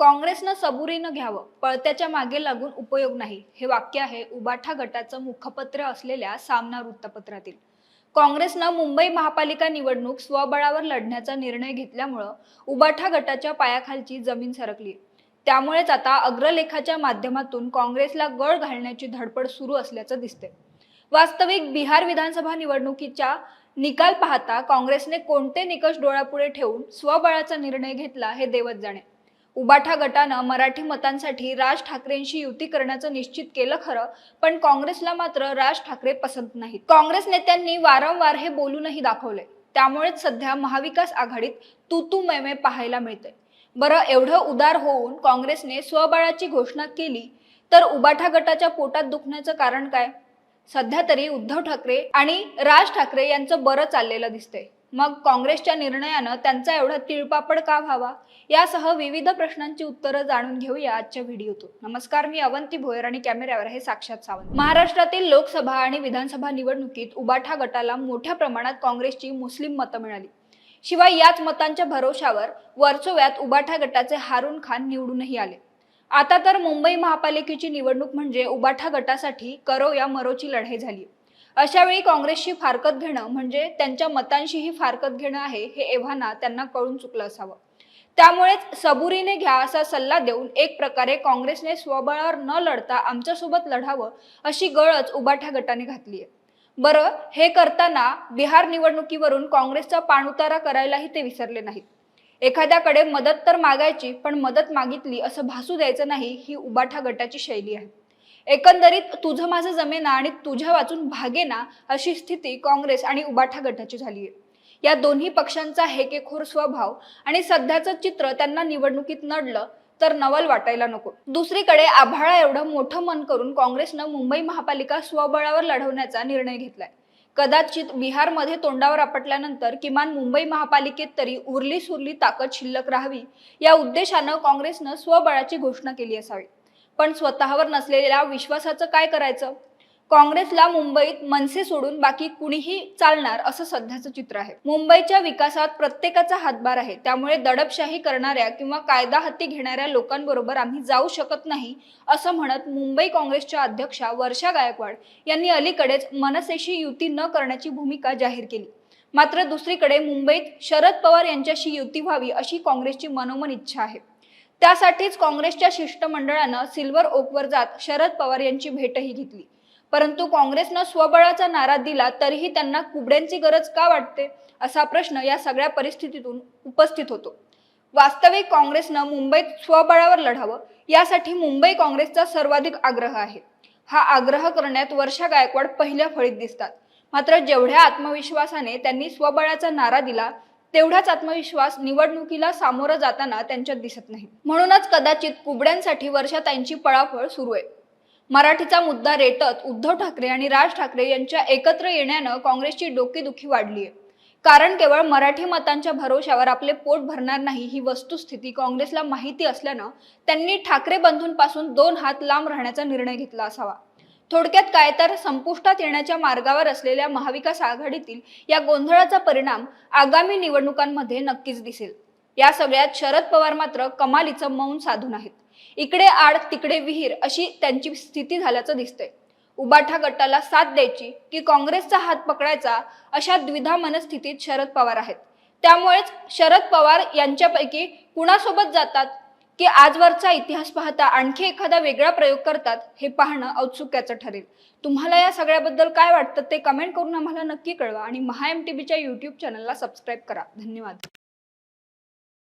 काँग्रेसनं सबुरीनं घ्यावं पळत्याच्या मागे लागून उपयोग नाही. हे वाक्य आहे उबाठा गटाचं मुखपत्र असलेल्या सामना वृत्तपत्रातील. काँग्रेसनं मुंबई महापालिका निवडणूक स्वबळावर लढण्याचा निर्णय घेतल्यामुळं उबाठा गटाच्या पायाखालची जमीन सरकली. त्यामुळेच आता अग्रलेखाच्या माध्यमातून काँग्रेसला गळ घालण्याची धडपड सुरू असल्याचं दिसते वास्तविक बिहार विधानसभा निवडणुकीच्या निकाल पाहता काँग्रेसने कोणते निकष डोळ्यापुढे ठेवून स्वबळाचा निर्णय घेतला हे देवत जाणे. उबाठा गटानं मराठी मतांसाठी राज ठाकरेंशी युती करण्याचं निश्चित केलं खरं पण काँग्रेसला मात्र राज ठाकरे पसंत नाहीत. काँग्रेस नेत्यांनी वारंवार हे बोलूनही दाखवले त्यामुळेच सध्या महाविकास आघाडीत तू तू मैमे पाहायला मिळते बरं एवढं उदार होऊन काँग्रेसने स्वबळाची घोषणा केली तर उबाठा गटाच्या पोटात दुखण्याचं कारण काय? सध्या तरी उद्धव ठाकरे आणि राज ठाकरे यांचं बरं चाललेलं दिसतंय. मग काँग्रेसच्या निर्णयानं त्यांचा एवढा तिळपापड का व्हावा? यासह विविध प्रश्नांची उत्तरं जाणून घेऊया आजच्या व्हिडिओतून. नमस्कार मी अवंती भोयर आणि कॅमेऱ्यावर आहे साक्षात सावंत. महाराष्ट्रातील लोकसभा आणि विधानसभा निवडणुकीत उबाठा गटाला मोठ्या प्रमाणात काँग्रेसची मुस्लिम मतं मिळाली. शिवाय याच मतांच्या भरोशावर वर्सोव्यात उबाठा गटाचे हारून खान निवडूनही आले. आता तर मुंबई महापालिकेची निवडणूक म्हणजे उबाठा गटासाठी करो या मरोची लढाई झाली अशावेळी काँग्रेसशी फारकत घेणं म्हणजे त्यांच्या मतांशीही फारकत घेणं आहे हे एव्हाना त्यांना कळून चुकलं असावं. त्यामुळेच सबुरीने घ्या असा सल्ला देऊन एक प्रकारे काँग्रेसने स्वबळावर न लढता आमच्यासोबत लढावं अशी गळच उबाठा गटाने घातली आहे. बरं हे करताना बिहार निवडणुकीवरून काँग्रेसचा पाणउतारा करायलाही ते विसरले नाहीत. एखाद्याकडे मदत तर मागायची पण मदत मागितली असं भासू द्यायचं नाही ही उबाठा गटाची शैली आहे. एकंदरीत तुझं माझं जमेना आणि तुझ्या वाचून भागेना अशी स्थिती काँग्रेस आणि उबाठा गटाची झाली आहे या दोन्ही पक्षांचा हेकेखोर स्वभाव आणि सध्याचं चित्र त्यांना निवडणुकीत नडलं तर नवल वाटायला नको. दुसरीकडे आभाळा एवढं मोठं मन करून काँग्रेसनं मुंबई महापालिका स्वबळावर लढवण्याचा निर्णय घेतलाय. कदाचित बिहारमध्ये तोंडावर आपटल्यानंतर किमान मुंबई महापालिकेत तरी उरली सुरली ताकद शिल्लक राहावी या उद्देशानं काँग्रेसनं स्वबळाची घोषणा केली असावी. पण स्वतःवर नसलेल्या विश्वासाचं काय करायचं? काँग्रेसला मुंबईत मनसे सोडून बाकी कुणीही चालणार असं सध्याचं चित्र आहे. मुंबईच्या विकासात प्रत्येकाचा हातभार आहे. त्यामुळे दडपशाही करणाऱ्या किंवा कायदा हाती घेणाऱ्या लोकांबरोबर आम्ही जाऊ शकत नाही असं म्हणत मुंबई काँग्रेसच्या अध्यक्षा वर्षा गायकवाड यांनी अलीकडेच मनसेशी युती न करण्याची भूमिका जाहीर केली. मात्र दुसरीकडे मुंबईत शरद पवार यांच्याशी युती व्हावी अशी काँग्रेसची मनोमन इच्छा आहे. त्यासाठीच काँग्रेसच्या शिष्टमंडळानं सिल्वर ओकवर जात शरद पवार यांची भेटही घेतली. परंतु काँग्रेसनं स्वबळाचा नारा दिला तरीही त्यांना कुबड्यांची गरज का वाटते? असा प्रश्न या सगळ्या परिस्थितीतून उपस्थित होतो. वास्तविक काँग्रेसनं मुंबईत स्वबळावर लढावं यासाठी मुंबई काँग्रेसचा सर्वाधिक आग्रह आहे. हा आग्रह करण्यात वर्षा गायकवाड पहिल्या फळीत दिसतात. मात्र जेवढ्या आत्मविश्वासाने त्यांनी स्वबळाचा नारा दिला तेवढाच आत्मविश्वास निवडणुकीला सामोरं जाताना त्यांच्यात दिसत नाही. म्हणूनच कदाचित कुबड्यांसाठी वर्षाताईंची पळापळ सुरू आहे. मराठीचा मुद्दा रेटत उद्धव ठाकरे आणि राज ठाकरे यांच्या एकत्र येण्यानं काँग्रेसची डोकेदुखी वाढली आहे कारण केवळ मराठी मतांच्या भरोशावर आपले पोट भरणार नाही ही वस्तुस्थिती काँग्रेसला माहिती असल्यानं त्यांनी ठाकरे बंधूंपासून दोन हात लांब राहण्याचा निर्णय घेतला असावा. थोडक्यात काय तर संपुष्टात येण्याच्या मार्गावर असलेल्या महाविकास आघाडीतील या गोंधळाचा परिणाम आगामी निवडणुकांमध्ये नक्कीच दिसेल. या सगळ्यात शरद पवार मात्र कमालीचं मौन साधून आहेत. इकडे आड तिकडे विहीर अशी त्यांची स्थिती झाल्याचं दिसतंय. उबाठा गटाला साथ द्यायची की काँग्रेसचा हात पकडायचा अशा द्विधा मनस्थितीत शरद पवार आहेत. त्यामुळेच शरद पवार यांच्यापैकी कुणासोबत जातात की आजवरचा इतिहास पाहता आणखी एखादा वेगळा प्रयोग करतात हे पाहणं औत्सुक्याचं ठरेल. तुम्हाला या सगळ्याबद्दल काय वाटतं ते कमेंट करून आम्हाला नक्की कळवा आणि महा एम टी बीच्या यूट्यूब चॅनलला सबस्क्राईब करा. धन्यवाद.